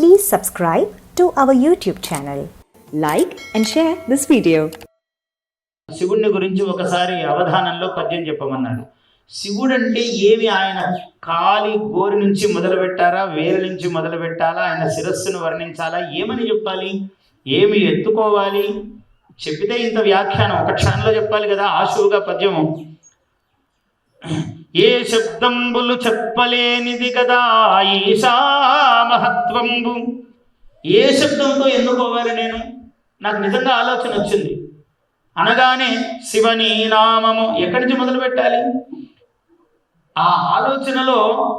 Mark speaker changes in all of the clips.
Speaker 1: Please subscribe to our YouTube channel. Like and share this video.
Speaker 2: శివుడిని గురించి ఒకసారి అవధానంలో పద్యం చెప్పమన్నాడు. శివుడు అంటే ఏమి? ఆయన కాలి గోరి నుంచి మొదలు పెట్టారా వేరు నుంచి మొదలు పెట్టాలా ఆయన శిరస్సును వర్ణించాలా? ఏమని చెప్పాలి? ఏమి ఎత్తుకోవాలి? చెప్పితే ఇంత వ్యాఖ్యానం. ఒక క్షణంలో చెప్పాలి కదా ఆశువుగా పద్యము. ఏ శబ్దంబులు చెప్పలేనిది కదా ఈశా మహత్వంబు. ఏ శబ్దంతో ఎన్నుకోవాలి నేను? నాకు నిజంగా ఆలోచన వచ్చింది. అనగానే శివని నామము ఎక్కడి నుంచి మొదలు పెట్టాలి? ఆ ఆలోచనలో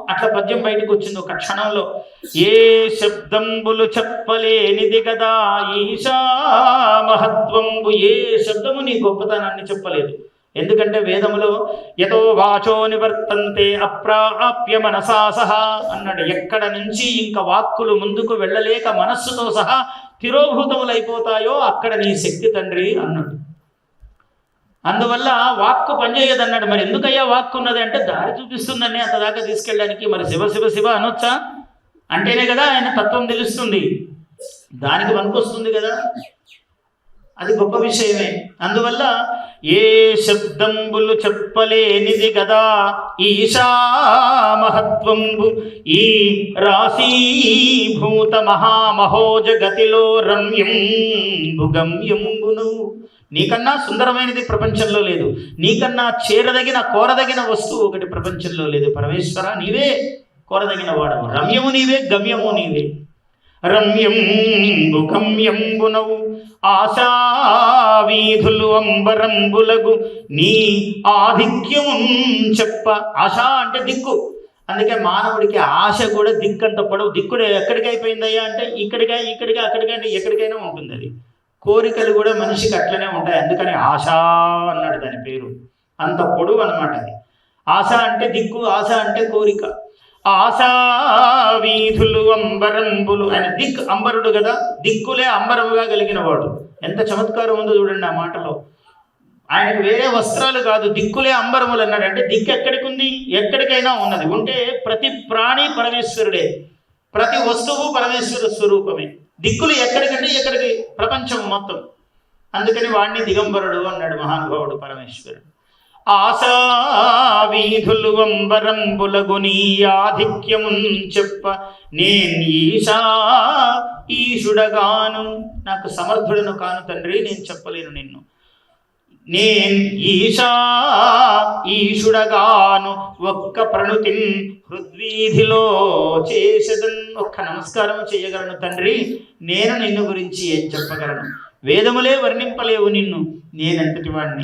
Speaker 2: అట్లా పద్యం బయటకు వచ్చింది ఒక క్షణంలో. ఏ శబ్దంబులు చెప్పలేనిది కదా ఈశా మహత్వంబు. ఏ శబ్దము నీ గొప్పతనాన్ని చెప్పలేదు. ఎందుకంటే వేదములో ఎతో వాచో నివర్తంతే అప్రాప్య మనసా సహా అన్నాడు. ఎక్కడ నుంచి ఇంకా వాక్కులు ముందుకు వెళ్ళలేక మనస్సుతో సహా తిరోభూతములైపోతాయో అక్కడ నీ శక్తి తండ్రి అన్నాడు. అందువల్ల వాక్కు పనిచేయదన్నాడు. మరి ఎందుకయ్యా వాక్కు ఉన్నది అంటే దారి చూపిస్తుందని అంత దాకా తీసుకెళ్ళడానికి. మరి శివ శివ శివ అనొచ్చా? అంటేనే కదా ఆయన తత్వం తెలుస్తుంది. దానికి పనికొస్తుంది కదా. అది గొప్ప విషయమే. అందువల్ల ఏ శబ్దంబులు చెప్పలేనిది కదా ఈశా మహత్వంబు ఈ రాశీభూత మహామహోజగతిలో గతిలో రమ్యం నీకన్నా సుందరమైనది ప్రపంచంలో లేదు. నీకన్నా చేరదగిన కోరదగిన వస్తువు ఒకటి ప్రపంచంలో లేదు. పరమేశ్వర నీవే కోరదగిన వాడవు. రమ్యము నీవే గమ్యము నీవే. రమ్యంబు గమ్యంబునవు. ఆశావీధులు అంబరంబులగు నీ ఆధిక్యం చెప్ప. ఆశ అంటే దిక్కు. అందుకే మానవుడికి ఆశ కూడా దిక్కంత పొడవు. దిక్కుడు ఎక్కడికి అయిపోయిందయ్యా అంటే ఇక్కడికి ఇక్కడికి అక్కడికి అంటే ఎక్కడికైనా ఉంటుంది అది. కోరికలు కూడా మనిషికి అట్లనే ఉంటాయి. అందుకని ఆశ అన్నాడు దాని పేరు. అంత పొడవు అనమాట అది. ఆశ అంటే దిక్కు ఆశ అంటే కోరిక. ఆశా వీధులు అంబరంబులు ఆయన దిక్ అంబరుడు కదా. దిక్కులే అంబరముగా కలిగిన వాడు ఎంత చమత్కారం ఉందో చూడండి ఆ మాటలో. ఆయనకు వేరే వస్త్రాలు కాదు దిక్కులే అంబరములు అన్నాడు అంటే దిక్కు ఎక్కడికి ఉంది ఎక్కడికైనా ఉన్నది. ఉంటే ప్రతి ప్రాణి పరమేశ్వరుడే. ప్రతి వస్తువు పరమేశ్వర స్వరూపమే. దిక్కులు ఎక్కడికంటే ఎక్కడికి? ప్రపంచం మొత్తం. అందుకని వాడిని దిగంబరుడు అన్నాడు మహానుభావుడు పరమేశ్వరుడు. ఆశా వీధులు అంబరంబులగు నీ ఆధిక్యమున్ చెప్ప నేను ఈశా ఈశుడగాను. నాకు సమర్థుడను కాను తండ్రి నేను చెప్పలేను నిన్ను. నేను ఈశా ఈశుడగాను. ఒక్క ప్రణుతిన్ హృద్వీధిలో చేసదన్ ఒక్క నమస్కారం చేయగలను తండ్రి. నేను నిన్ను గురించి ఏం చెప్పగలను? వేదములే వర్ణింపలేవు నిన్ను. నేనంతటి వాడిని